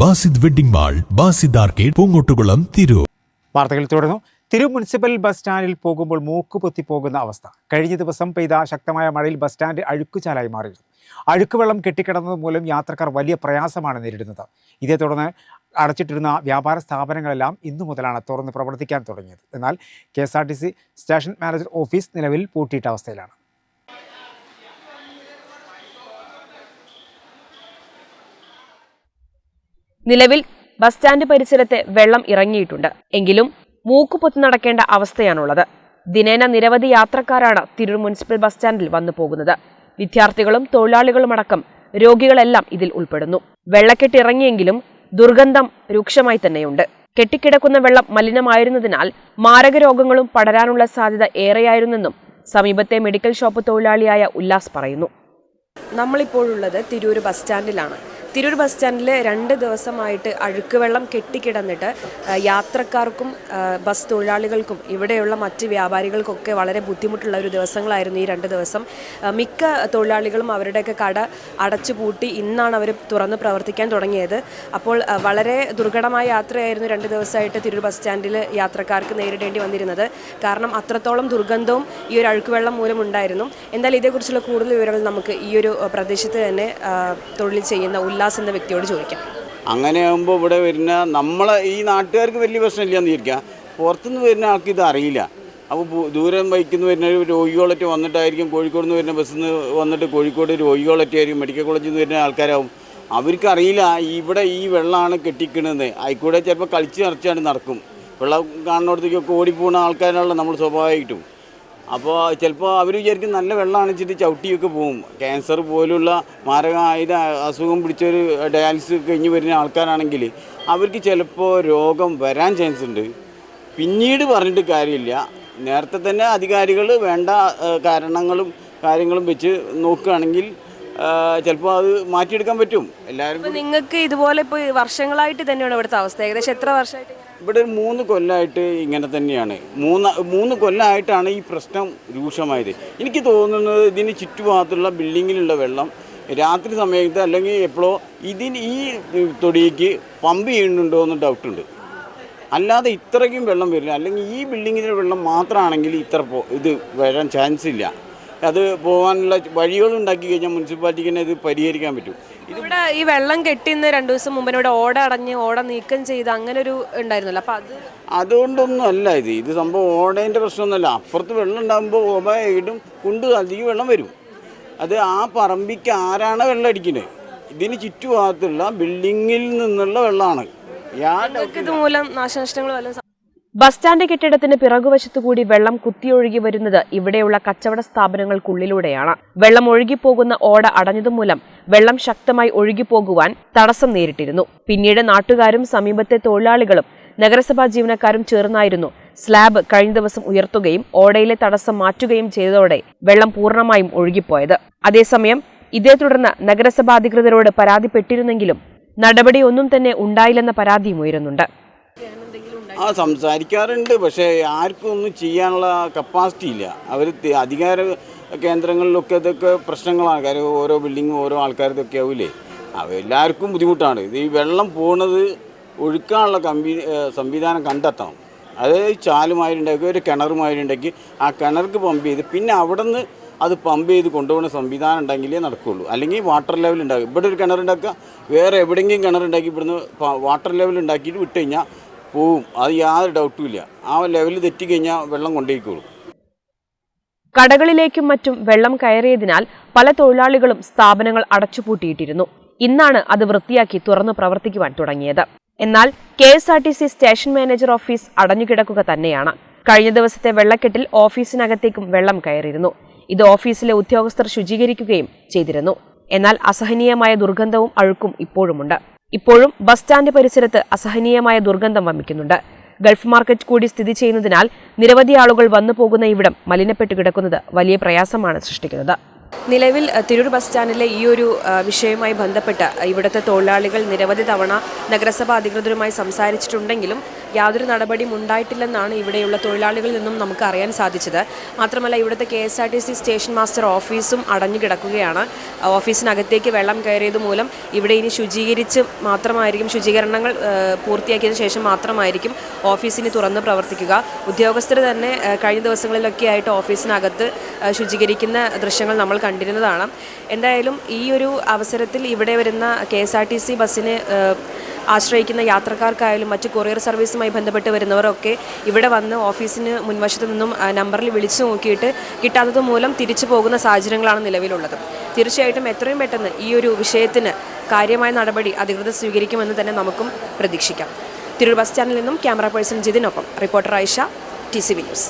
Basid wedding mall Basid arcade Poongottukulam Tirur. വാർത്തകൾ തുടർന്നു തിരു മുനിസിപ്പൽ ബസ് സ്റ്റാൻഡിൽ പോകുമ്പോൾ മൂക്ക് പൊത്തിപ്പോകുന്ന അവസ്ഥ. കഴിഞ്ഞ ദിവസം പെയ്ത ശക്തമായ മഴയിൽ ബസ് സ്റ്റാൻഡ് അഴുക്കുചാലായി മാറിയിരുന്നു. അഴുക്കുവെള്ളം കെട്ടിക്കിടന്നത് മൂലം യാത്രക്കാർ വലിയ പ്രയാസമാണ് നേരിടുന്നത്. ഇതേ തുടർന്ന് അടച്ചിട്ടിരുന്ന വ്യാപാര സ്ഥാപനങ്ങളെല്ലാം ഇന്നു മുതലാണ് തുറന്ന് പ്രവർത്തിക്കാൻ തുടങ്ങിയത്. എന്നാൽ കെ സ്റ്റേഷൻ മാനേജർ ഓഫീസ് നിലവിൽ പൂട്ടിയിട്ട അവസ്ഥയിലാണ്. നിലവിൽ ബസ് സ്റ്റാൻഡ് പരിസരത്തെ വെള്ളം ഇറങ്ങിയിട്ടുണ്ട്. എങ്കിലും മൂക്കുപൊത്തി നടക്കേണ്ട അവസ്ഥയാണുള്ളത്. ദിനേന നിരവധി യാത്രക്കാരാണ് തിരൂർ മുനിസിപ്പൽ ബസ് സ്റ്റാൻഡിൽ വന്നു പോകുന്നത്. വിദ്യാർത്ഥികളും തൊഴിലാളികളുമടക്കം രോഗികളെല്ലാം ഇതിൽ ഉൾപ്പെടുന്നു. വെള്ളക്കെട്ട് ഇറങ്ങിയെങ്കിലും ദുർഗന്ധം രൂക്ഷമായി തന്നെയുണ്ട്. കെട്ടിക്കിടക്കുന്ന വെള്ളം മലിനമായിരുന്നതിനാൽ മാരക രോഗങ്ങളും പടരാനുള്ള സാധ്യത ഏറെയായിരുന്നെന്നും സമീപത്തെ മെഡിക്കൽ ഷോപ്പ് തൊഴിലാളിയായ ഉല്ലാസ് പറയുന്നു. നമ്മളിപ്പോഴുള്ളത് തിരൂർ ബസ് സ്റ്റാൻഡിലാണ്. തിരൂർ ബസ് സ്റ്റാൻഡിൽ രണ്ട് ദിവസമായിട്ട് അഴുക്ക് വെള്ളം കെട്ടിക്കിടന്നിട്ട് യാത്രക്കാർക്കും ബസ് തൊഴിലാളികൾക്കും ഇവിടെയുള്ള മറ്റ് വ്യാപാരികൾക്കൊക്കെ വളരെ ബുദ്ധിമുട്ടുള്ള ഒരു ദിവസങ്ങളായിരുന്നു ഈ രണ്ട് ദിവസം. മിക്ക തൊഴിലാളികളും അവരുടെയൊക്കെ കട അടച്ചു പൂട്ടി ഇന്നാണ് അവർ തുറന്ന് പ്രവർത്തിക്കാൻ തുടങ്ങിയത്. അപ്പോൾ വളരെ ദുർഘടമായ യാത്രയായിരുന്നു രണ്ട് ദിവസമായിട്ട് തിരൂർ ബസ് സ്റ്റാൻഡിൽ യാത്രക്കാർക്ക് നേരിടേണ്ടി വന്നിരുന്നത്. കാരണം അത്രത്തോളം ദുർഗന്ധവും ഈ ഒരു അഴുക്കുവെള്ളം മൂലം ഉണ്ടായിരുന്നു. എന്തായാലും ഇതേക്കുറിച്ചുള്ള കൂടുതൽ വിവരങ്ങൾ നമുക്ക് ഈ ഒരു പ്രദേശത്ത് തന്നെ തൊഴിൽ ചെയ്യുന്ന ഉല്ലാസ് എന്ന വ്യക്തിയോട് ചോദിക്കാം. അങ്ങനെയാകുമ്പോൾ ഇവിടെ വരുന്ന നമ്മളെ ഈ നാട്ടുകാർക്ക് വലിയ പ്രശ്നമില്ലാന്ന് വിചാരിക്കാം പുറത്തുനിന്ന് വരുന്ന ആൾക്ക് ഇത് അറിയില്ല. അപ്പോൾ ദൂരം ബൈക്കിൽ വരുന്ന രോഗികളൊക്കെ വന്നിട്ടായിരിക്കും കോഴിക്കോട് നിന്ന് വരുന്ന ബസ്സിൽ നിന്ന് വന്നിട്ട് കോഴിക്കോട് രോഗികളൊക്കെ ആയിരിക്കും മെഡിക്കൽ കോളേജിൽ നിന്ന് വരുന്ന ആൾക്കാരാവും. അവർക്കറിയില്ല ഇവിടെ ഈ വെള്ളമാണ് കെട്ടിക്കണത് ആയിക്കൂടെ ചിലപ്പോൾ കളിച്ച് നിറച്ചാണ് നടക്കും. വെള്ളം കാണുന്നിടത്തേക്കൊക്കെ ഓടിപ്പോകുന്ന ആൾക്കാരാണല്ലോ നമ്മൾ സ്വാഭാവികമായിട്ടും. അപ്പോൾ ചിലപ്പോൾ അവർ വിചാരിക്കും നല്ല വെള്ളം അണച്ചിട്ട് ചവിട്ടിയൊക്കെ പോകും ക്യാൻസർ പോലുള്ള മാരകമായ അസുഖം പിടിച്ചൊരു ഡയാലിസിസ് കഴിഞ്ഞ് വരുന്ന ആൾക്കാരാണെങ്കിൽ അവർക്ക് ചിലപ്പോൾ രോഗം വരാൻ ചാൻസ് ഉണ്ട്. പിന്നീട് പറഞ്ഞിട്ട് കാര്യമില്ല. നേരത്തെ തന്നെ അധികാരികൾ വേണ്ട കാരണങ്ങളും കാര്യങ്ങളും വെച്ച് നോക്കുകയാണെങ്കിൽ ചിലപ്പോൾ അത് മാറ്റിയെടുക്കാൻ പറ്റും. എല്ലാവരും നിങ്ങൾക്ക് ഇതുപോലെ ഇപ്പോൾ വർഷങ്ങളായിട്ട് തന്നെയാണ് ഇവിടുത്തെ അവസ്ഥ? ഏകദേശം എത്ര വർഷമായിട്ട് ഇവിടെ ഒരു മൂന്ന് കൊല്ലമായിട്ട് ഇങ്ങനെ തന്നെയാണ്. മൂന്ന് മൂന്ന് കൊല്ലമായിട്ടാണ് ഈ പ്രശ്നം രൂക്ഷമായത്. എനിക്ക് തോന്നുന്നത് ഇതിന് ചുറ്റുഭാഗത്തുള്ള ബിൽഡിങ്ങിലുള്ള വെള്ളം രാത്രി സമയത്ത് അല്ലെങ്കിൽ എപ്പോഴോ ഇതിന് ഈ തൊടിയേക്ക് പമ്പ് ചെയ്യുന്നുണ്ടോ എന്ന് ഡൗട്ടുണ്ട്. അല്ലാതെ ഇത്രയ്ക്കും വെള്ളം വരില്ല. അല്ലെങ്കിൽ ഈ ബിൽഡിങ്ങിലെ വെള്ളം മാത്രമാണെങ്കിൽ ഇത്ര ഇത് വരാൻ ചാൻസ് ഇല്ല. അത് പോകാനുള്ള വഴികൾ ഉണ്ടാക്കി കഴിഞ്ഞാൽ മുനിസിപ്പാലിറ്റിക്ക് തന്നെ ഇത് പരിഹരിക്കാൻ പറ്റും. ഇവിടെ ഈ വെള്ളം കെട്ടിന്ന് രണ്ടു ദിവസം മുമ്പ് ഇവിടെ ഓട അടഞ്ഞ് ഓട നീക്കം ചെയ്ത് അങ്ങനെ ഒരു ഉണ്ടായിരുന്നല്ലോ. അപ്പൊ അത് അതുകൊണ്ടൊന്നും അല്ല ഇത്. ഇത് സംഭവം ഓടേന്റെ പ്രശ്നമൊന്നുമല്ല. അപ്പുറത്ത് വെള്ളം ഉണ്ടാകുമ്പോൾ ഓബായിടും കൊണ്ട് അധികം വെള്ളം വരും. അത് ആ പറമ്പിക്ക് ആരാണ് വെള്ളം അടിക്കുന്നത്? ഇതിന് ചുറ്റുഭാഗത്തുള്ള ബിൽഡിങ്ങിൽ നിന്നുള്ള വെള്ളമാണ്. ഇതുമൂലം നാശനഷ്ടങ്ങൾ ബസ് സ്റ്റാൻഡ് കെട്ടിടത്തിന് പിറകുവശത്തുകൂടി വെള്ളം കുത്തിയൊഴുകി വരുന്നത് ഇവിടെയുള്ള കച്ചവട സ്ഥാപനങ്ങൾക്കുള്ളിലൂടെയാണ്. വെള്ളം ഒഴുകിപ്പോകുന്ന ഓട അടഞ്ഞതുമൂലം വെള്ളം ശക്തമായി ഒഴുകിപ്പോകുവാൻ തടസ്സം നേരിട്ടിരുന്നു. പിന്നീട് നാട്ടുകാരും സമീപത്തെ തൊഴിലാളികളും നഗരസഭാ ജീവനക്കാരും ചേർന്നായിരുന്നു. സ്ലാബ് കഴിഞ്ഞ ദിവസം ഉയർത്തുകയും ഓടയിലെ തടസ്സം മാറ്റുകയും ചെയ്തതോടെ വെള്ളം പൂർണമായും ഒഴുകിപ്പോയത്. അതേസമയം ഇതേ തുടർന്ന് നഗരസഭാ അധികൃതരോട് പരാതിപ്പെട്ടിരുന്നെങ്കിലും നടപടിയൊന്നും തന്നെ ഉണ്ടായില്ലെന്ന പരാതിയും ഉയരുന്നുണ്ട്. ആ സംസാരിക്കാറുണ്ട്. പക്ഷേ ആർക്കും ഒന്നും ചെയ്യാനുള്ള കപ്പാസിറ്റി ഇല്ല. അവർ അധികാര കേന്ദ്രങ്ങളിലൊക്കെ ഇതൊക്കെ പ്രശ്നങ്ങളാണ്. കാര്യം ഓരോ ബിൽഡിങ്ങും ഓരോ ആൾക്കാരതൊക്കെ ആവില്ലേ എല്ലാവർക്കും ബുദ്ധിമുട്ടാണ്. ഇത് ഈ വെള്ളം പോകുന്നത് ഒഴുക്കാനുള്ള കമ്പി സംവിധാനം കണ്ടെത്തണം. അത് ചാലുമായിട്ടുണ്ടാക്കി ഒരു കിണറുമായിട്ടുണ്ടാക്കി ആ കിണർക്ക് പമ്പ് ചെയ്ത് പിന്നെ അവിടെ നിന്ന് അത് പമ്പ് ചെയ്ത് കൊണ്ടുപോകുന്ന സംവിധാനം ഉണ്ടെങ്കിലേ നടക്കുകയുള്ളൂ അല്ലെങ്കിൽ വാട്ടർ ലെവൽ ഉണ്ടാകും ഇവിടെ ഒരു കിണറുണ്ടാക്കുക വേറെ എവിടെയെങ്കിലും കിണറുണ്ടാക്കി ഇവിടുന്ന് വാട്ടർ ലെവൽ ഉണ്ടാക്കിയിട്ട് വിട്ട് കഴിഞ്ഞാൽ പോവും. അത് യാതൊരു ഡൗട്ടും ഇല്ല. ആ ലെവൽ തെറ്റിക്കഴിഞ്ഞാൽ വെള്ളം കൊണ്ടേക്കോളും. കടകളിലേക്കും മറ്റും വെള്ളം കയറിയതിനാൽ പല തൊഴിലാളികളും സ്ഥാപനങ്ങൾ അടച്ചുപൂട്ടിയിട്ടിരുന്നു. ഇന്നാണ് അത് വൃത്തിയാക്കി തുറന്നു പ്രവർത്തിക്കുവാൻ തുടങ്ങിയത്. എന്നാൽ K S R T C station manager office അടഞ്ഞുകിടക്കുക തന്നെയാണ്. കഴിഞ്ഞ ദിവസത്തെ വെള്ളക്കെട്ടിൽ ഓഫീസിനകത്തേക്കും വെള്ളം കയറിയിരുന്നു. ഇത് ഓഫീസിലെ ഉദ്യോഗസ്ഥർ ശുചീകരിക്കുകയും ചെയ്തിരുന്നു. എന്നാൽ അസഹനീയമായ ദുർഗന്ധവും അഴുക്കും ഇപ്പോഴുമുണ്ട്. ഇപ്പോഴും ബസ് സ്റ്റാൻഡ് പരിസരത്ത് അസഹനീയമായ ദുർഗന്ധം വമിക്കുന്നുണ്ട്. ഗൾഫ് മാർക്കറ്റ് കൂടി സ്ഥിതി ചെയ്യുന്നതിനാൽ നിരവധി ആളുകൾ വന്നു പോകുന്ന ഇവിടം മലിനപ്പെട്ടു കിടക്കുന്നത് വലിയ പ്രയാസമാണ് സൃഷ്ടിക്കുന്നത്. നിലവിൽ തിരൂർ ബസ് സ്റ്റാൻഡിലെ ഈ ഒരു വിഷയവുമായി ബന്ധപ്പെട്ട് ഇവിടുത്തെ തൊഴിലാളികൾ നിരവധി തവണ നഗരസഭാ അധികൃതരുമായി സംസാരിച്ചിട്ടുണ്ടെങ്കിലും യാതൊരു നടപടിയും ഉണ്ടായിട്ടില്ലെന്നാണ് ഇവിടെയുള്ള തൊഴിലാളികളിൽ നിന്നും നമുക്ക് അറിയാൻ സാധിച്ചത്. മാത്രമല്ല ഇവിടുത്തെ K S R T C station master ഓഫീസും അടഞ്ഞു കിടക്കുകയാണ്. ഓഫീസിനകത്തേക്ക് വെള്ളം കയറിയത് മൂലം ഇവിടെ ഇനി ശുചീകരിച്ച് മാത്രമായിരിക്കും ശുചീകരണങ്ങൾ പൂർത്തിയാക്കിയതിനു ശേഷം മാത്രമായിരിക്കും ഓഫീസിന് തുറന്ന് പ്രവർത്തിക്കുക. ഉദ്യോഗസ്ഥർ തന്നെ കഴിഞ്ഞ ദിവസങ്ങളിലൊക്കെ ആയിട്ട് ഓഫീസിനകത്ത് ശുചീകരിക്കുന്ന ദൃശ്യങ്ങൾ നമ്മൾ കണ്ടിരുന്നതാണ്. എന്തായാലും ഈ ഒരു അവസരത്തിൽ ഇവിടെ വരുന്ന K S R T C ബസ്സിന് ആശ്രയിക്കുന്ന യാത്രക്കാർക്കായാലും മറ്റ് കൊറിയർ സർവീസുമായി ബന്ധപ്പെട്ട് വരുന്നവരൊക്കെ ഇവിടെ വന്ന് ഓഫീസിന് മുൻവശത്ത് നിന്നും നമ്പറിൽ വിളിച്ചു നോക്കിയിട്ട് കിട്ടാത്തത് മൂലം തിരിച്ചു പോകുന്ന സാഹചര്യങ്ങളാണ് നിലവിലുള്ളത്. തീർച്ചയായിട്ടും എത്രയും പെട്ടെന്ന് ഈ ഒരു വിഷയത്തിന് കാര്യമായ നടപടി അധികൃതർ സ്വീകരിക്കുമെന്ന് തന്നെ നമുക്കും പ്രതീക്ഷിക്കാം. തിരൂർ ബസ് സ്റ്റാൻഡിൽ നിന്നും camera person ജിതിനൊപ്പം reporter Ayisha T C V news.